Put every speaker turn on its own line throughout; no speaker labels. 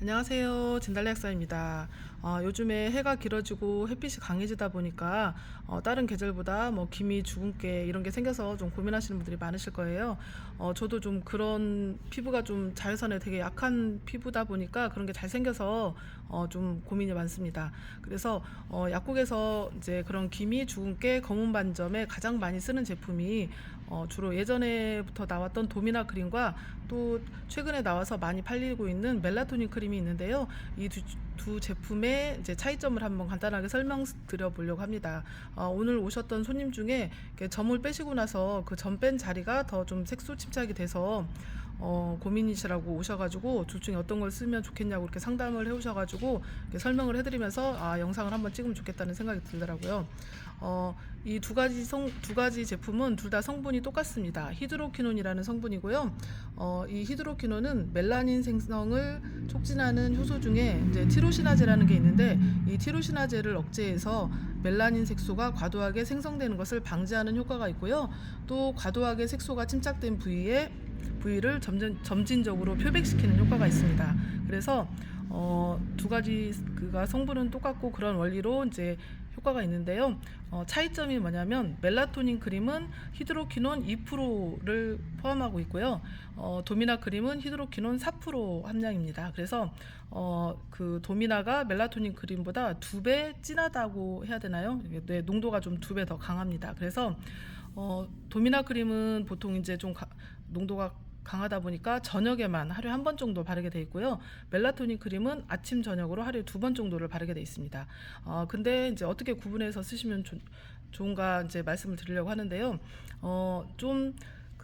안녕하세요. 진달래 약사입니다. 어, 요즘에 해가 길어지고 햇빛이 강해지다 보니까 어, 다른 계절보다 뭐 기미, 주근깨 이런 게 생겨서 좀 고민하시는 분들이 많으실 거예요. 어, 저도 좀 그런 피부가 좀 자외선에 되게 약한 피부다 보니까 그런 게 잘 생겨서 어, 좀 고민이 많습니다. 그래서 어, 약국에서 이제 그런 기미, 주근깨, 검은 반점에 가장 많이 쓰는 제품이 어, 주로 예전에부터 나왔던 도미나 크림과 또 최근에 나와서 많이 팔리고 있는 멜라토닌 크림이 있는데요. 이두 제품의 이제 차이점을 한번 간단하게 설명드려 보려고 합니다. 어, 오늘 오셨던 손님 중에 점을 빼시고 나서 그 점 뺀 자리가 더 좀 색소 침착이 돼서 어, 고민이시라고 오셔가지고 둘 중에 어떤 걸 쓰면 좋겠냐고 이렇게 상담을 해오셔가지고 이렇게 설명을 해드리면서 아 영상을 한번 찍으면 좋겠다는 생각이 들더라고요. 어, 이 두 가지 성 두 가지 제품은 둘 다 성분이 똑같습니다. 히드로키논이라는 성분이고요. 어, 이 히드로키논은 멜라닌 생성을 촉진하는 효소 중에 이제 티로시나제라는 게 있는데 이 티로시나제를 억제해서 멜라닌 색소가 과도하게 생성되는 것을 방지하는 효과가 있고요. 또 과도하게 색소가 침착된 부위에 부위를 점진, 점진적으로 표백시키는 효과가 있습니다. 그래서 어, 두 가지 그가 성분은 똑같고 그런 원리로 이제 효과가 있는데요. 어, 차이점이 뭐냐면 멜라토닌 크림은 히드로키논 2%를 포함하고 있고요. 어, 도미나 크림은 히드로키논 4% 함량입니다. 그래서 어, 그 도미나가 멜라토닌 크림보다 두 배 진하다고 해야 되나요? 네, 농도가 좀 두 배 더 강합니다. 그래서 어, 도미나 크림은 보통 이제 좀 가, 농도가 강하다 보니까 저녁에만 하루에 한 번 정도 바르게 돼 있고요. 멜라토닌 크림은 아침 저녁으로 하루에 두 번 정도를 바르게 돼 있습니다. 어, 근데 이제 어떻게 구분해서 쓰시면 좋, 좋은가 이제 말씀을 드리려고 하는데요. 어, 좀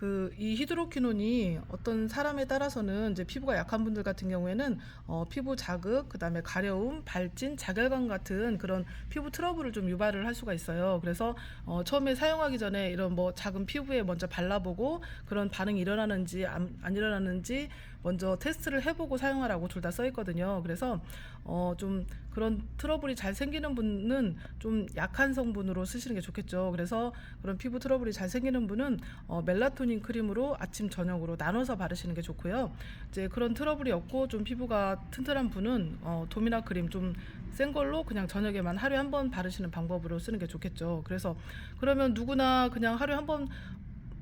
그 이 히드로키논이 어떤 사람에 따라서는 이제 피부가 약한 분들 같은 경우에는 어, 피부 자극, 그다음에 가려움, 발진, 자결감 같은 그런 피부 트러블을 좀 유발을 할 수가 있어요. 그래서 어, 처음에 사용하기 전에 이런 뭐 작은 피부에 먼저 발라보고 그런 반응이 일어나는지 안, 안 일어나는지 먼저 테스트를 해보고 사용하라고 둘 다 써 있거든요. 그래서 어, 좀 그런 트러블이 잘 생기는 분은 좀 약한 성분으로 쓰시는 게 좋겠죠. 그래서 그런 피부 트러블이 잘 생기는 분은 어, 멜라토닌 크림으로 아침 저녁으로 나눠서 바르시는 게 좋고요. 이제 그런 트러블이 없고 좀 피부가 튼튼한 분은 어, 도미나 크림 좀 센 걸로 그냥 저녁에만 하루에 한 번 바르시는 방법으로 쓰는 게 좋겠죠. 그래서 그러면 누구나 그냥 하루에 한번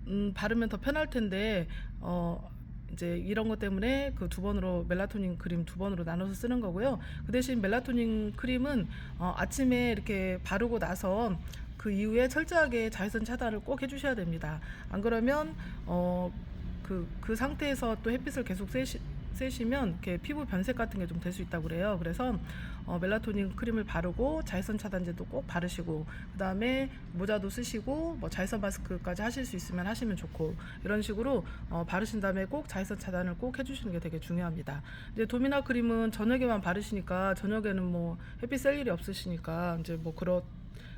음, 바르면 더 편할 텐데 어 이제 이런 것 때문에 그 두 번으로 멜라토닌 크림 두 번으로 나눠서 쓰는 거고요. 그 대신 멜라토닌 크림은 어, 아침에 이렇게 바르고 나서 그 이후에 철저하게 자외선 차단을 꼭 해주셔야 됩니다. 안 그러면 어, 그, 그 상태에서 또 햇빛을 계속 쐬시, 쐬시면 이렇게 피부 변색 같은 게 좀 될 수 있다고 그래요. 그래서 어, 멜라토닌 크림을 바르고 자외선 차단제도 꼭 바르시고 그다음에 모자도 쓰시고 뭐 자외선 마스크까지 하실 수 있으면 하시면 좋고 이런 식으로 어, 바르신 다음에 꼭 자외선 차단을 꼭 해주시는 게 되게 중요합니다. 이제 도미나 크림은 저녁에만 바르시니까 저녁에는 뭐 햇빛 쐴 일이 없으시니까 이제 뭐 그렇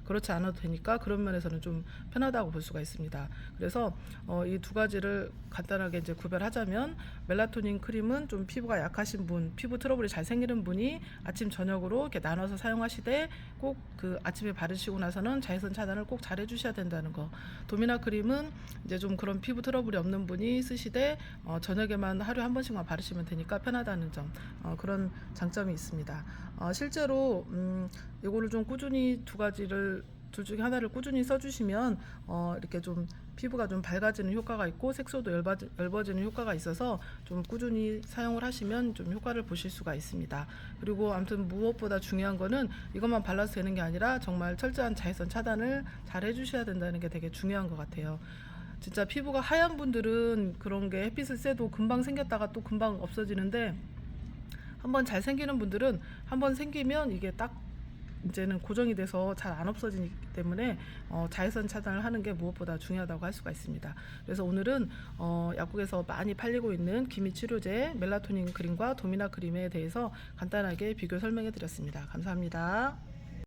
그렇지 않아도 되니까 그런 면에서는 좀 편하다고 볼 수가 있습니다. 그래서 어, 이 두 가지를 간단하게 이제 구별하자면 멜라토닌 크림은 좀 피부가 약하신 분, 피부 트러블이 잘 생기는 분이 아침 저녁으로 이렇게 나눠서 사용하시되 꼭 그 아침에 바르시고 나서는 자외선 차단을 꼭 잘 해주셔야 된다는 거. 도미나 크림은 이제 좀 그런 피부 트러블이 없는 분이 쓰시되 어, 저녁에만 하루에 한 번씩만 바르시면 되니까 편하다는 점 어, 그런 장점이 있습니다. 어, 실제로 음, 이거를 좀 꾸준히 두 가지를 둘 중에 하나를 꾸준히 써주시면 어, 이렇게 좀 피부가 좀 밝아지는 효과가 있고 색소도 얇아지, 얇아지는 효과가 있어서 좀 꾸준히 사용을 하시면 좀 효과를 보실 수가 있습니다. 그리고 아무튼 무엇보다 중요한 거는 이것만 발라서 되는 게 아니라 정말 철저한 자외선 차단을 잘 해주셔야 된다는 게 되게 중요한 것 같아요. 진짜 피부가 하얀 분들은 그런 게 햇빛을 쐬도 금방 생겼다가 또 금방 없어지는데 한번 잘 생기는 분들은 한번 생기면 이게 딱 이제는 고정이 돼서 잘 안 없어지기 때문에 어, 자외선 차단을 하는 게 무엇보다 중요하다고 할 수가 있습니다. 그래서 오늘은 어, 약국에서 많이 팔리고 있는 기미 치료제 멜라토닌 크림과 도미나 크림에 대해서 간단하게 비교 설명해 드렸습니다. 감사합니다.